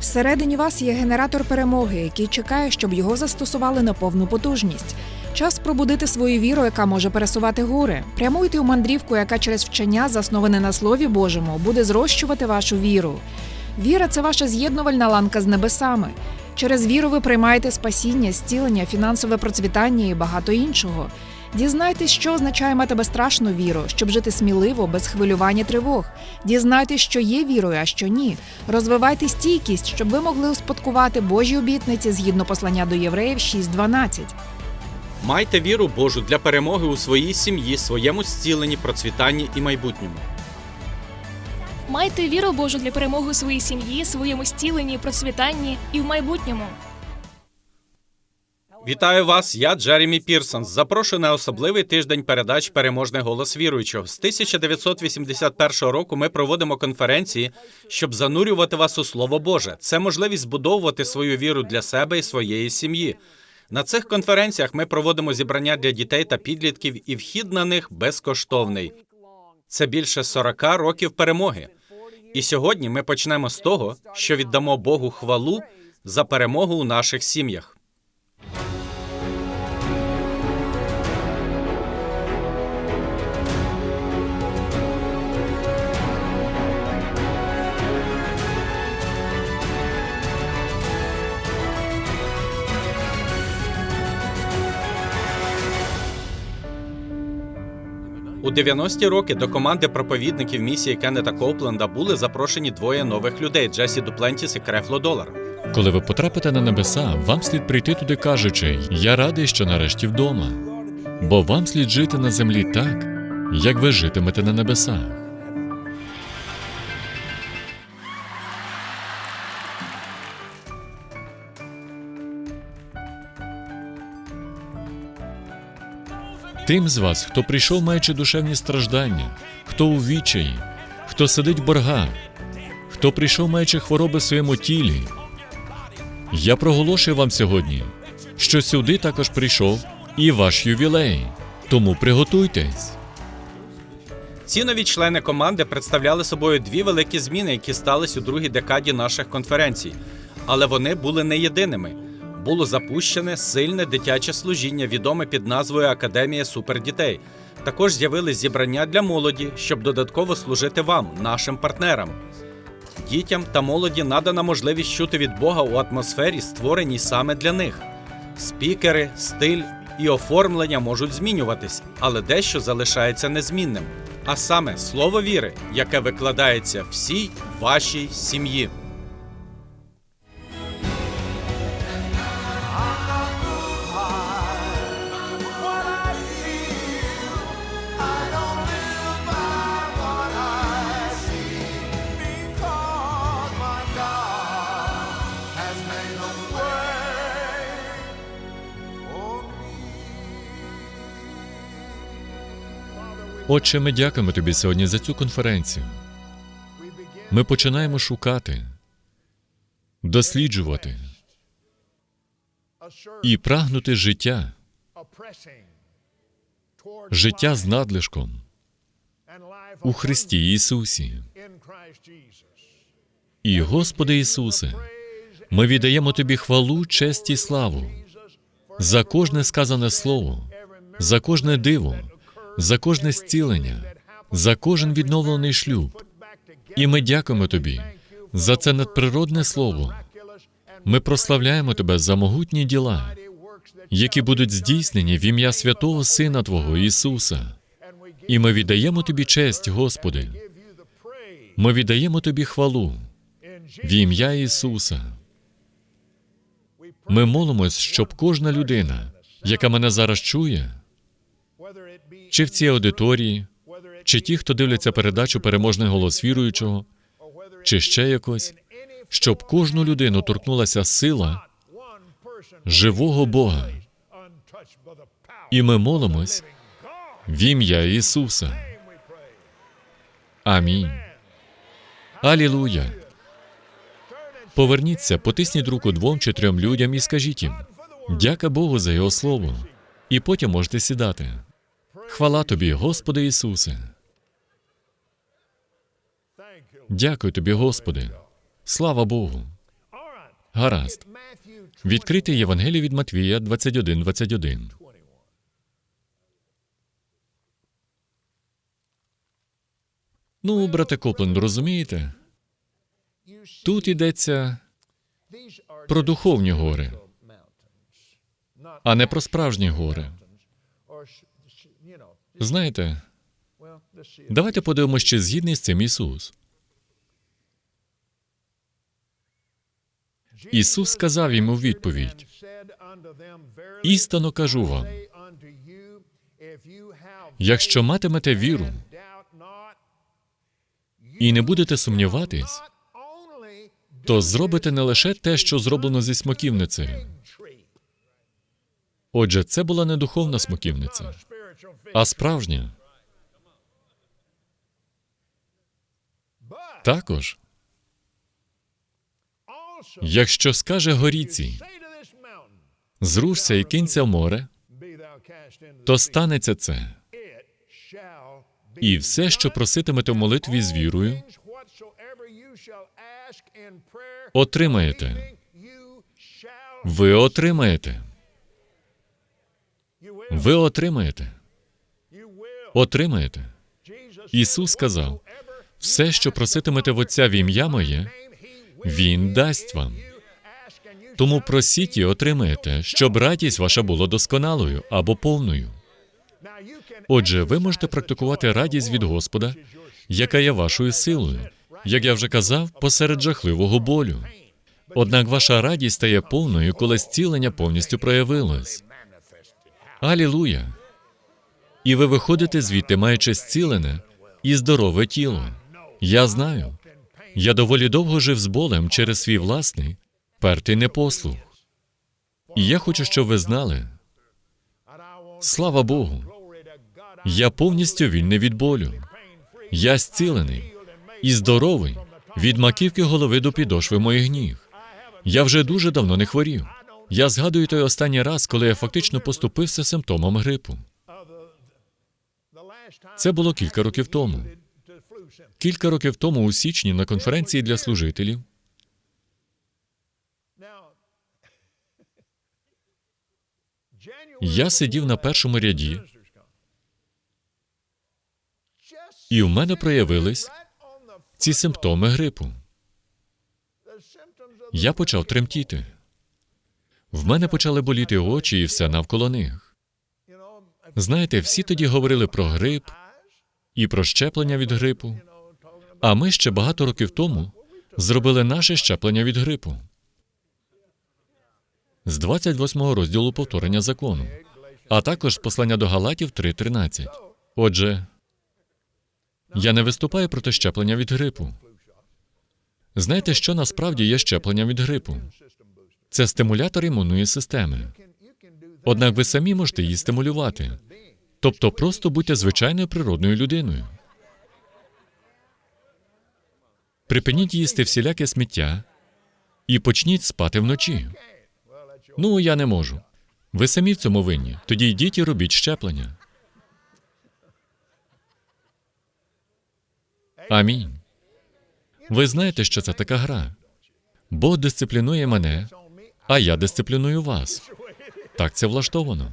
Всередині вас є генератор перемоги, який чекає, щоб його застосували на повну потужність. Час пробудити свою віру, яка може пересувати гори. Прямуйте у мандрівку, яка через вчення, засноване на Слові Божому, буде зрощувати вашу віру. Віра це ваша з'єднувальна ланка з небесами. Через віру ви приймаєте спасіння, зцілення, фінансове процвітання і багато іншого. Дізнайтесь, що означає мати безстрашну віру, щоб жити сміливо, без хвилювання тривог. Дізнайтесь, що є вірою, а що ні. Розвивайте стійкість, щоб ви могли успадкувати Божі обітниці згідно послання до євреїв 6.12. Майте віру Божу для перемоги у своїй сім'ї, своєму зціленні, процвітанні і майбутньому. Майте віру Божу для перемоги у своїй сім'ї, своєму зціленні, процвітанні і в майбутньому. Вітаю вас, я Джеремі Пірсон. Запрошую на особливий тиждень передач Переможний голос віруючого. З 1981 року ми проводимо конференції, щоб занурювати вас у Слово Боже. Це можливість збудовувати свою віру для себе і своєї сім'ї. На цих конференціях ми проводимо зібрання для дітей та підлітків, і вхід на них безкоштовний. Це більше 40 років перемоги. І сьогодні ми почнемо з того, що віддамо Богу хвалу за перемогу у наших сім'ях. У 90-ті роки до команди проповідників місії Кеннета Копленда були запрошені двоє нових людей Джесі Дуплентіс і Крефло Долар. Коли ви потрапите на небеса, вам слід прийти туди, кажучи: Я радий, що нарешті вдома. Бо вам слід жити на землі так, як ви житимете на небесах. Тим з вас, хто прийшов, маючи душевні страждання, хто у відчаї, хто сидить в боргах, хто прийшов, маючи хвороби в своєму тілі, я проголошую вам сьогодні, що сюди також прийшов і ваш ювілей. Тому приготуйтесь. Ці нові члени команди представляли собою дві великі зміни, які стались у другій декаді наших конференцій. Але вони були не єдиними. Було запущене сильне дитяче служіння, відоме під назвою Академія супердітей. Також з'явились зібрання для молоді, щоб додатково служити вам, нашим партнерам. Дітям та молоді надана можливість чути від Бога у атмосфері, створеній саме для них. Спікери, стиль і оформлення можуть змінюватись, але дещо залишається незмінним. А саме слово віри, яке викладається всій вашій сім'ї. Отче, ми дякуємо тобі сьогодні за цю конференцію. Ми починаємо шукати, досліджувати і прагнути життя, життя з надлишком у Христі Ісусі. І, Господи Ісусе, ми віддаємо Тобі хвалу, честь і славу за кожне сказане слово, за кожне диво, за кожне зцілення, за кожен відновлений шлюб. І ми дякуємо Тобі за це надприродне слово. Ми прославляємо Тебе за могутні діла, які будуть здійснені в ім'я святого Сина Твого Ісуса. І ми віддаємо Тобі честь, Господи. Ми віддаємо Тобі хвалу в ім'я Ісуса. Ми молимось, щоб кожна людина, яка мене зараз чує, чи в цій аудиторії, чи ті, хто дивляться передачу Переможний голос віруючого, чи ще якось, щоб кожну людину торкнулася сила живого Бога. І ми молимось в ім'я Ісуса. Амінь. Алілуя. Поверніться, потисніть руку двом чи трьом людям і скажіть їм: дяка Богу за Його слово. І потім можете сідати. Хвала тобі, Господи Ісусе. Дякую тобі, Господи. Слава Богу. Гаразд. Відкрийте Євангеліє від Матвія 21, 21. Ну, брате Копленд, розумієте? Тут йдеться про духовні гори, а не про справжні гори. Знаєте, давайте подивимося, чи згідний з цим Ісус. Ісус сказав йому в відповідь: Істинно кажу вам, якщо матимете віру і не будете сумніватись, то зробите не лише те, що зроблено зі смоківницею. Отже, це була не духовна смоківниця, а справжня. Також, якщо скаже горіці, зрушся і кинься в море, то станеться це. І все, що проситимете в молитві з вірою, отримаєте. Ви отримаєте. Ви отримаєте. Отримаєте. Ісус сказав: все, що проситимете в Отця в ім'я моє, Він дасть вам. Тому просіть і отримаєте, щоб радість ваша була досконалою або повною. Отже, ви можете практикувати радість від Господа, яка є вашою силою, як я вже казав, посеред жахливого болю. Однак ваша радість стає повною, коли зцілення повністю проявилось. Алілуя! І ви виходите звідти, маючи зцілене і здорове тіло. Я знаю. Я доволі довго жив з болем через свій власний пертий непослух. І я хочу, щоб ви знали. Слава Богу, я повністю вільний від болю. Я зцілений і здоровий від маківки голови до підошви моїх ніг. Я вже дуже давно не хворів. Я згадую той останній раз, коли я фактично поступився симптомом грипу. Це було кілька років тому. Кілька років тому у січні на конференції для служителів я сидів на першому ряді, і в мене проявились ці симптоми грипу. Я почав тремтіти. В мене почали боліти очі і все навколо них. Знаєте, всі тоді говорили про грип і про щеплення від грипу. А ми ще багато років тому зробили наше щеплення від грипу. З 28 розділу повторення закону, а також послання до Галатів 3.13. Отже, я не виступаю проти щеплення від грипу. Знаєте, що насправді є щеплення від грипу? Це стимулятор імунної системи. Однак ви самі можете її стимулювати. Тобто просто будьте звичайною природною людиною. Припиніть їсти всіляке сміття і почніть спати вночі. Ну, я не можу. Ви самі в цьому винні. Тоді йдіть і робіть щеплення. Амінь. Ви знаєте, що це така гра. Бог дисциплінує мене, а я дисципліную вас. Так це влаштовано.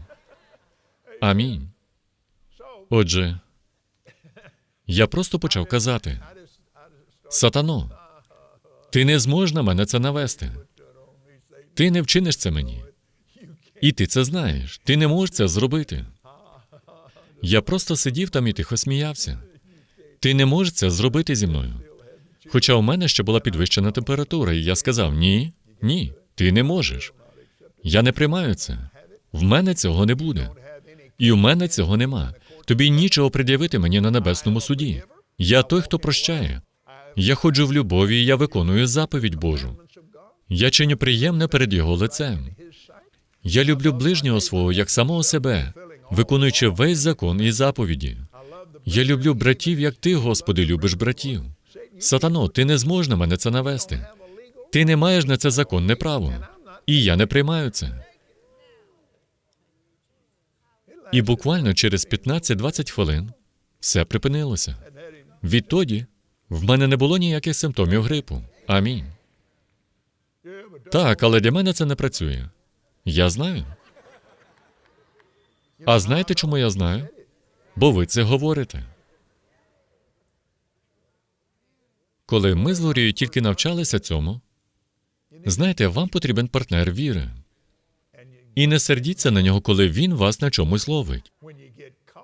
Амінь. Отже, я просто почав казати: Сатано, ти не зможеш на мене це навести. Ти не вчиниш це мені. І ти це знаєш. Ти не можеш це зробити. Я просто сидів там і тихо сміявся. Ти не можеш це зробити зі мною. Хоча у мене ще була підвищена температура, і я сказав: ні, ні, ти не можеш. Я не приймаю це. В мене цього не буде. І у мене цього нема. Тобі нічого пред'явити мені на небесному суді. Я той, хто прощає. Я ходжу в любові, і я виконую заповідь Божу. Я чиню приємне перед його лицем. Я люблю ближнього свого як самого себе, виконуючи весь закон і заповіді. Я люблю братів, як ти, Господи, любиш братів. Сатано, ти не зможеш на мене це навести. Ти не маєш на це законне право. І я не приймаю це. І буквально через 15-20 хвилин все припинилося. Відтоді в мене не було ніяких симптомів грипу. Амінь. Так, але для мене це не працює. Я знаю. А знаєте, чому я знаю? Бо ви це говорите. Коли ми з Лорією тільки навчалися цьому, знаєте, вам потрібен партнер віри. І не сердіться на нього, коли він вас на чомусь ловить.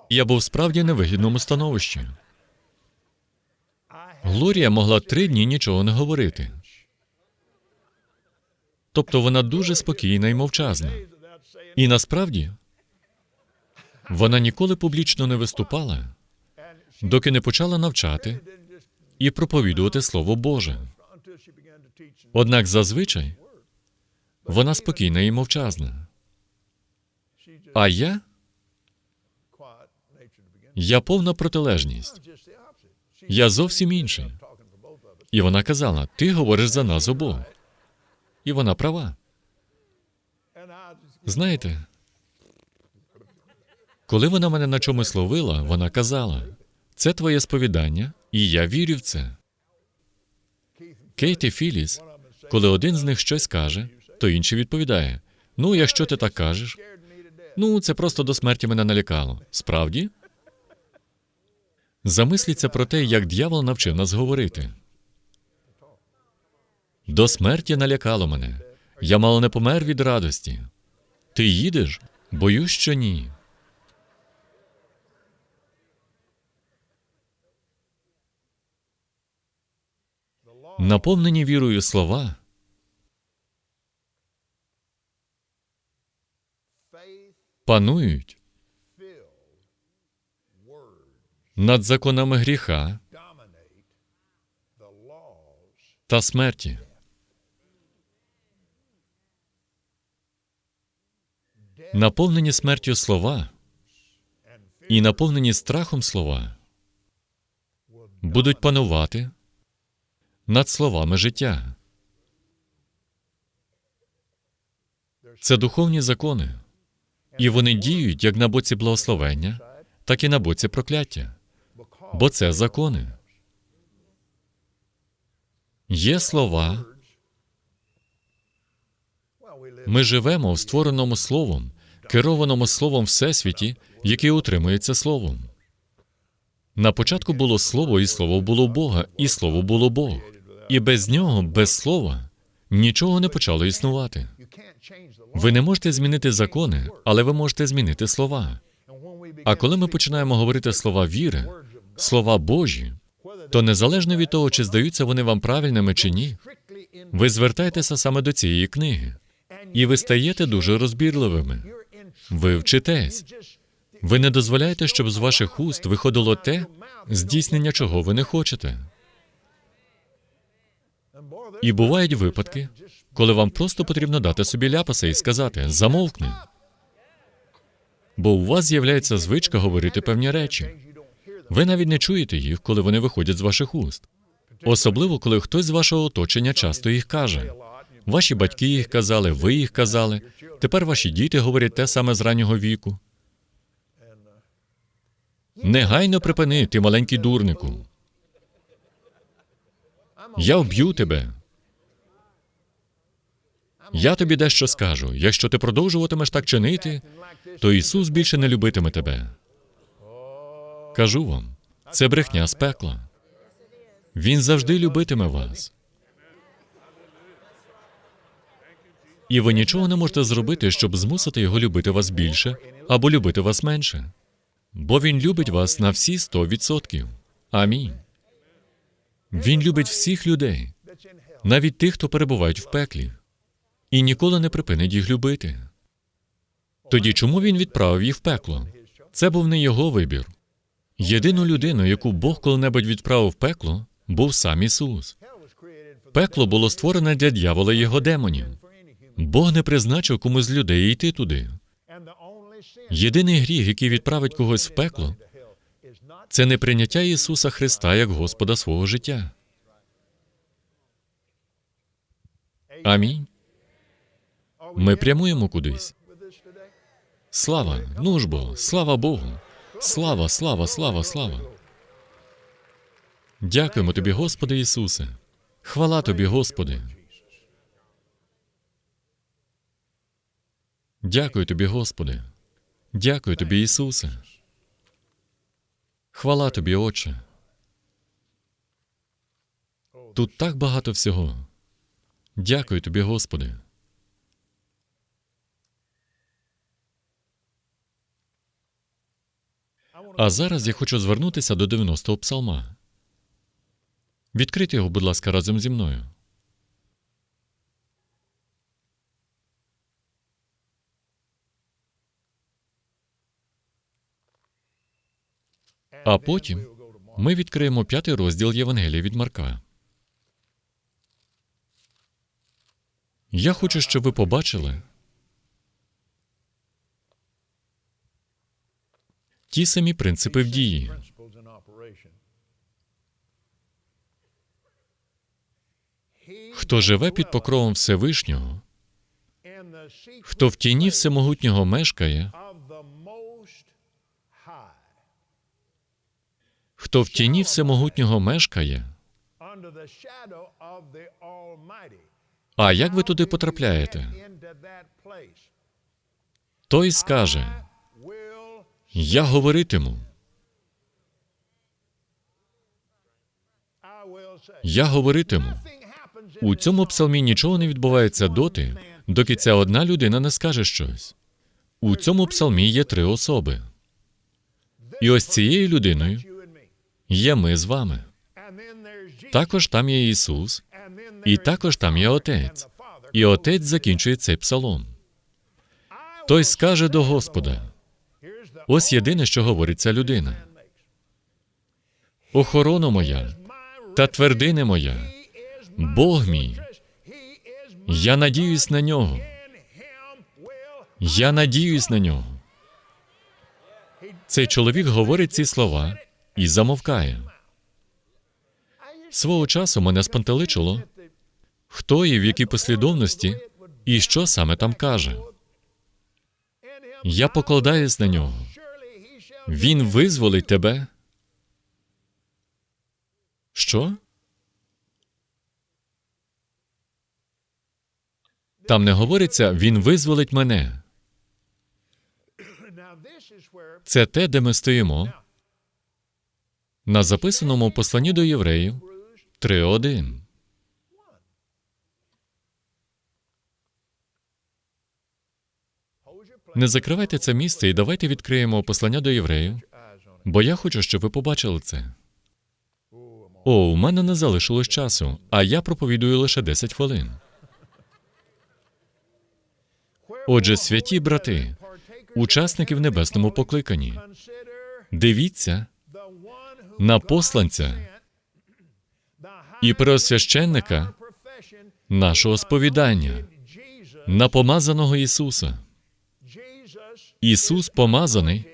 Я був справді невигідному становищі. Глорія могла три дні нічого не говорити. Тобто вона дуже спокійна і мовчазна. І насправді вона ніколи публічно не виступала, доки не почала навчати і проповідувати Слово Боже. Однак зазвичай вона спокійна і мовчазна. А я? Я повна протилежність. Я зовсім інший. І вона казала: ти говориш за нас обох. І вона права. Знаєте, коли вона мене на чомусь ловила, вона казала: це твоє сповідання, і я вірю в це. Кейт і Філіс, коли один з них щось каже, то інший відповідає: Ну, якщо ти так кажеш, ну це просто до смерті мене налякало. Справді? Замисліться про те, як дьявол навчив нас говорити. До смерті налякало мене. Я мало не помер від радості. Ти їдеш? Боюсь, що ні. Наповнені вірою слова панують над законами гріха та смерті. Наповнені смертю слова і наповнені страхом слова будуть панувати над словами життя. Це духовні закони, і вони діють як на боці благословення, так і на боці прокляття, бо це закони. Є слова. Ми живемо в створеному словом, керованому словом всесвіті, який утримується словом. На початку було слово, і слово було Бога, і слово було Бог. І без нього, без слова, нічого не почало існувати. Ви не можете змінити закони, але ви можете змінити слова. А коли ми починаємо говорити слова віри, слова Божі, то незалежно від того, чи здаються вони вам правильними чи ні, ви звертаєтеся саме до цієї книги, і ви стаєте дуже розбірливими. Ви вчитесь. Ви не дозволяєте, щоб з ваших уст виходило те, здійснення чого ви не хочете. І бувають випадки, коли вам просто потрібно дати собі ляпаса і сказати замовкни. Бо у вас з'являється звичка говорити певні речі. Ви навіть не чуєте їх, коли вони виходять з ваших уст. Особливо, коли хтось з вашого оточення часто їх каже. Ваші батьки їх казали, ви їх казали. Тепер ваші діти говорять те саме з раннього віку. Негайно припини, ти маленький дурнику. Я вб'ю тебе. Я тобі дещо скажу. Якщо ти продовжуватимеш так чинити, то Ісус більше не любитиме тебе. Кажу вам, це брехня з пекла. Він завжди любитиме вас. І ви нічого не можете зробити, щоб змусити його любити вас більше або любити вас менше. Бо він любить вас на всі 100%. Амінь. Він любить всіх людей, навіть тих, хто перебувають в пеклі, і ніколи не припинить їх любити. Тоді чому він відправив їх в пекло? Це був не його вибір. Єдину людину, яку Бог коли-небудь відправив в пекло, був сам Ісус. Пекло було створене для дьявола і його демонів. Бог не призначив комусь з людей йти туди. Єдиний гріх, який відправить когось в пекло, це не прийняття Ісуса Христа як Господа свого життя. Амінь. Ми прямуємо кудись. Слава, ну ж бо, слава Богу. Слава, слава, слава, слава. Дякуємо тобі, Господи Ісусе. Хвала тобі, Господи. Дякую тобі, Господи. Дякую тобі, Ісусе. Хвала тобі, Отче. Тут так багато всього. Дякую тобі, Господи. А зараз я хочу звернутися до 90-го псалма. Відкрийте його, будь ласка, разом зі мною. А потім ми відкриємо п'ятий розділ Євангелія від Марка. Я хочу, щоб ви побачили ті самі принципи в дії. Хто живе під покровом Всевишнього, хто в тіні всемогутнього мешкає, хто в тіні всемогутнього мешкає, а як ви туди потрапляєте? Той скаже: Я говоритиму, я говоритиму. У цьому псалмі нічого не відбувається доти, доки ця одна людина не скаже щось. У цьому псалмі є три особи. І ось цією людиною є ми з вами. Також там є Ісус, і також там є Отець. І Отець закінчує цей псалом. Той скаже до Господа: ось єдине, що говорить ця людина. Охорона моя та твердине моя, Бог мій, я надіюсь на нього. Я надіюсь на нього. Цей чоловік говорить ці слова і замовкає. Свого часу мене спантеличило, хто і в якій послідовності, і що саме там каже. Я покладаюсь на нього. Він визволить тебе. Що? Там не говориться, він визволить мене. Це те, де ми стоїмо. На записаному посланні до євреїв 3.1. Не закривайте це місце і давайте відкриємо послання до євреїв, бо я хочу, щоб ви побачили це. О, у мене не залишилось часу, а я проповідую лише 10 хвилин. Отже, святі брати, учасники в небесному покликанні, дивіться на посланця і преосвященника нашого сповідання, на помазаного Ісуса. Ісус помазаний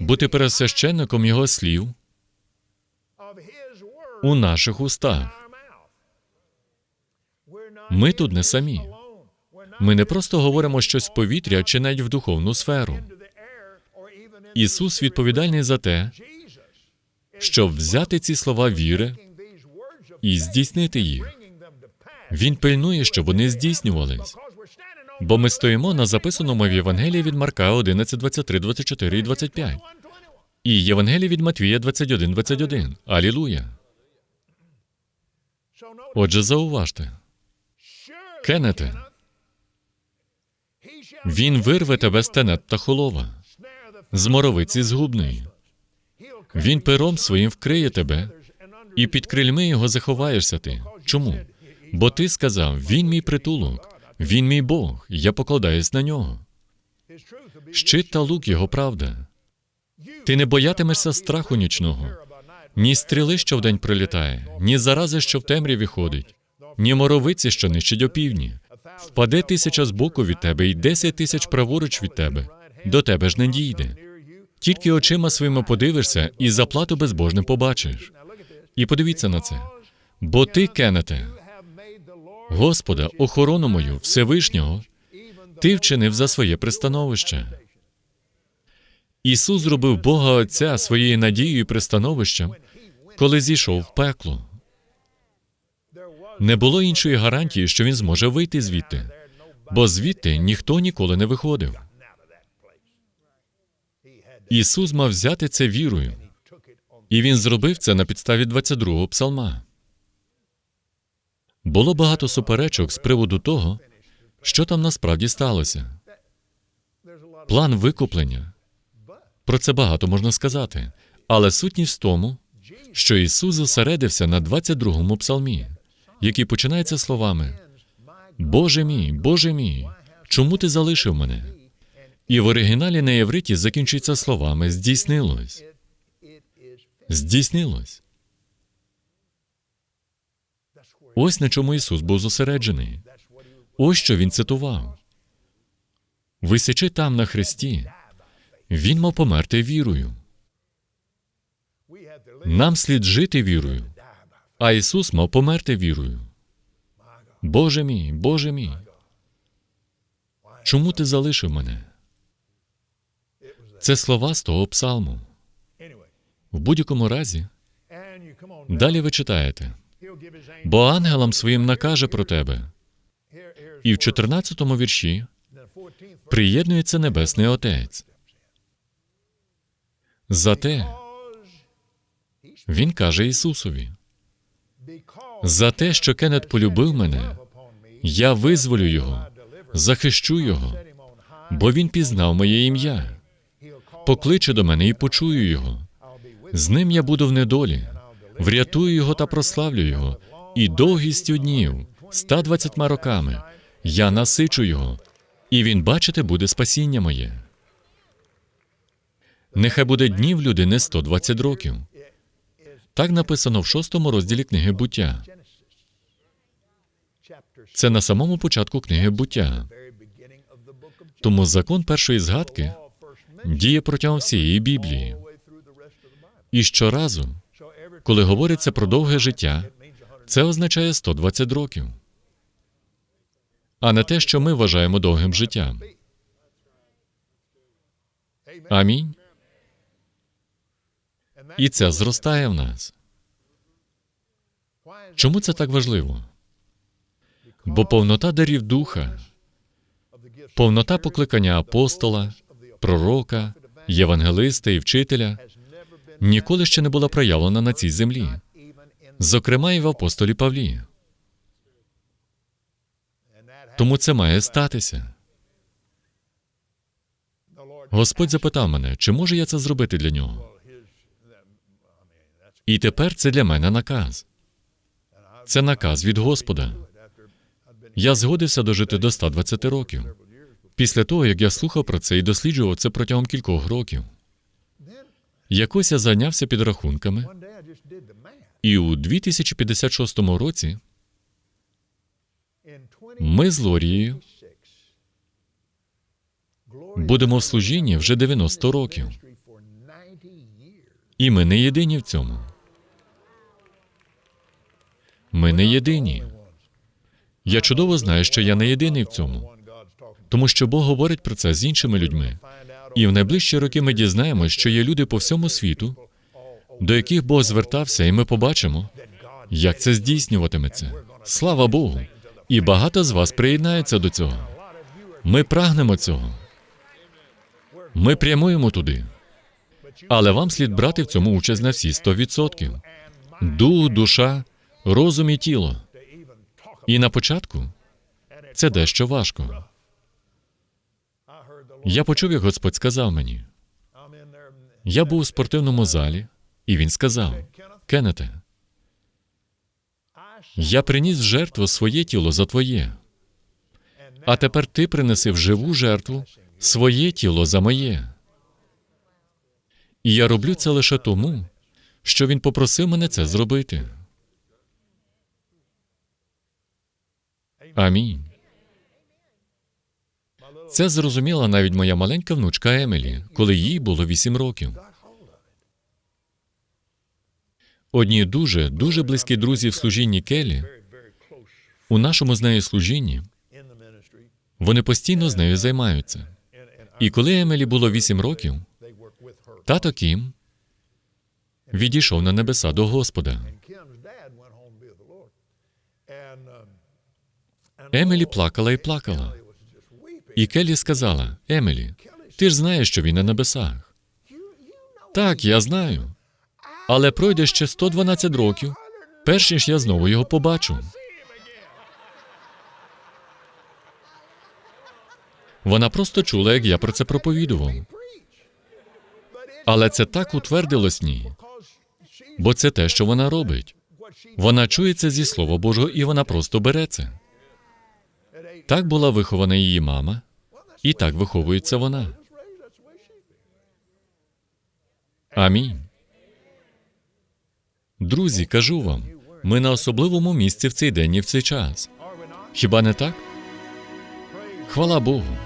бути пересвященником Його слів у наших устах. Ми тут не самі. Ми не просто говоримо щось в повітря чи навіть в духовну сферу. Ісус відповідальний за те, щоб взяти ці слова віри і здійснити їх. Він пильнує, щоб вони здійснювались. Бо ми стоїмо на записаному в Євангелії від Марка 11, 23, 24 і 25. І Євангелії від Матвія 21, 21. Алілуя. Отже, зауважте. Кеннете, він вирве тебе з тенет птахолова, з моровиці згубної. Він пером своїм вкриє тебе, і під крильми його заховаєшся ти. Чому? Бо ти сказав: Він мій притулок, він мій Бог, я покладаюсь на нього. Щит та лук його правда. Ти не боятимешся страху нічного, ні стріли, що вдень прилітає, ні зарази, що в темряві ходить, ні моровиці, що нищить опівдні. Впаде тисяча збоку від тебе і десять тисяч праворуч від тебе. До тебе ж не дійде. Тільки очима своїми подивишся і заплату безбожним побачиш. І подивіться на це. Бо ти, Кеннете, Господа, охорону мою, Всевишнього, ти вчинив за своє пристановище. Ісус зробив Бога Отця своєю надією і пристановищем, коли зійшов в пекло. Не було іншої гарантії, що він зможе вийти звідти. бо звідти ніхто ніколи не виходив. Ісус мав взяти це вірою, і Він зробив це на підставі 22-го псалма. Було багато суперечок з приводу того, що там насправді сталося. План викуплення. Про це багато можна сказати. Але сутність в тому, що Ісус зосередився на 22-му псалмі, який починається словами Боже мій, Боже мій, чому ти залишив мене? І в оригіналі на євриті закінчується словами здійснилось. Здійснилось. Ось на чому Ісус був зосереджений. Ось що він цитував. Висячи там на хресті, він мав померти вірою. Нам слід жити вірою, а Ісус мав померти вірою. Боже мій, Боже мій. Чому ти залишив мене? Це слова з того псалму. В будь-якому разі, далі ви читаєте, бо ангелам своїм накаже про тебе. І в 14-му вірші приєднується Небесний Отець. Зате він каже Ісусові: за те, що Кеннет полюбив мене, я визволю його, захищу його, бо він пізнав моє ім'я. Покличе до мене і почую його. З ним я буду в недолі, врятую його та прославлю його, і довгістю днів, 120 роками, я насичу його, і він, бачите, буде спасіння моє. Нехай буде днів людини 120 років. Так написано в шостому розділі книги буття. Це на самому початку книги буття. Тому закон першої згадки діє протягом всієї Біблії. І щоразу, коли говориться про довге життя, це означає 120 років, а не те, що ми вважаємо довгим життям. Амінь. І це зростає в нас. Чому це так важливо? Бо повнота дарів духа, повнота покликання апостола, пророка, євангелиста і вчителя ніколи ще не була проявлена на цій землі, зокрема і в апостолі Павлі. Тому це має статися. Господь запитав мене, чи можу я це зробити для нього? І тепер це для мене наказ. Це наказ від Господа. Я згодився дожити до 120 років. Після того, як я слухав про це і досліджував це протягом кількох років. Якось я зайнявся підрахунками, і у 2056 році ми з Лорією будемо в служінні вже 90 років. І ми не єдині в цьому. Ми не єдині. Я чудово знаю, що я не єдиний в цьому, тому що Бог говорить про це з іншими людьми. І в найближчі роки ми дізнаємося, що є люди по всьому світу, до яких Бог звертався, і ми побачимо, як це здійснюватиметься. Слава Богу! І багато з вас приєднається до цього. Ми прагнемо цього. Ми прямуємо туди. Але вам слід брати в цьому участь на всі 100%. Дух, душа, розум і тіло. І на початку це дещо важко. Я почув, як Господь сказав мені. Я був у спортивному залі, і він сказав: Кеннете, я приніс в жертву своє тіло за твоє. А тепер ти принеси в живу жертву своє тіло за моє. І я роблю це лише тому, що він попросив мене це зробити. Амінь. Це зрозуміла навіть моя маленька внучка Емілі, коли їй було вісім років. Одні дуже, дуже близькі друзі в служінні Келі, у нашому з нею служінні, вони постійно з нею займаються. І коли Емілі було вісім років, тато Кім відійшов на небеса до Господа. Емілі плакала і плакала. І Келлі сказала: Емілі, ти ж знаєш, що він на небесах. Так, я знаю. Але пройде ще 112 років, перш ніж я знову його побачу. Вона просто чула, як я про це проповідував. Але це так утвердилось ній, бо це те, що вона робить. Вона чує це зі Слова Божого, і вона просто бере це. Так була вихована її мама, і так виховується вона. Амінь. Друзі, кажу вам, ми на особливому місці в цей день і в цей час. Хіба не так? Хвала Богу.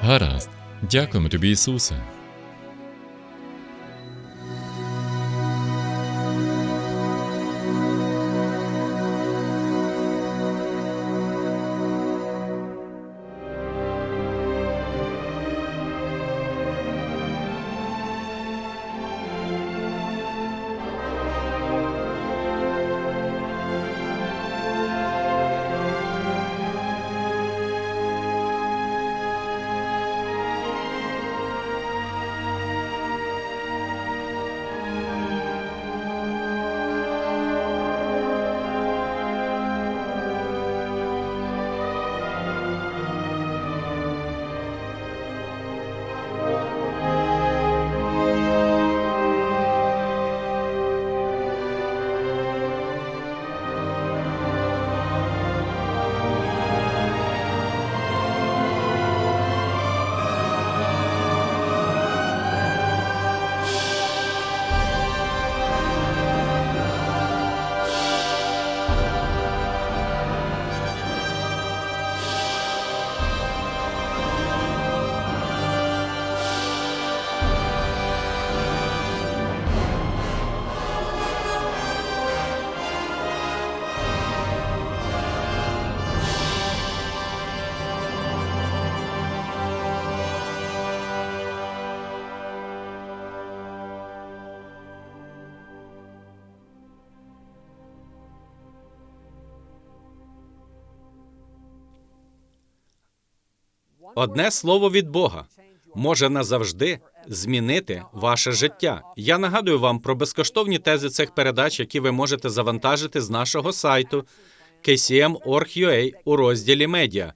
Гаразд. Дякуємо тобі, Ісусе. Одне слово від Бога може назавжди змінити ваше життя. Я нагадую вам про безкоштовні тези цих передач, які ви можете завантажити з нашого сайту kcm.org.ua у розділі медіа.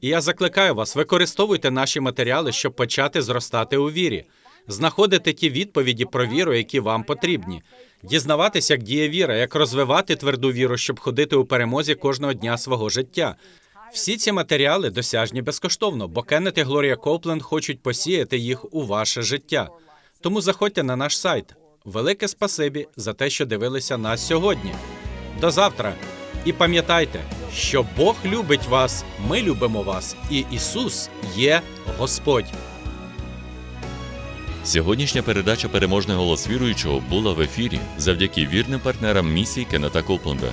І я закликаю вас, використовуйте наші матеріали, щоб почати зростати у вірі, знаходити ті відповіді про віру, які вам потрібні, дізнаватися, як діє віра, як розвивати тверду віру, щоб ходити у перемозі кожного дня свого життя. Всі ці матеріали досяжні безкоштовно, бо Кеннет і Глорія Копленд хочуть посіяти їх у ваше життя. Тому заходьте на наш сайт. Велике спасибі за те, що дивилися нас сьогодні. До завтра. І пам'ятайте, що Бог любить вас, ми любимо вас, і Ісус є Господь. Сьогоднішня передача Переможний голос віруючого була в ефірі завдяки вірним партнерам місії Кеннета Копленда.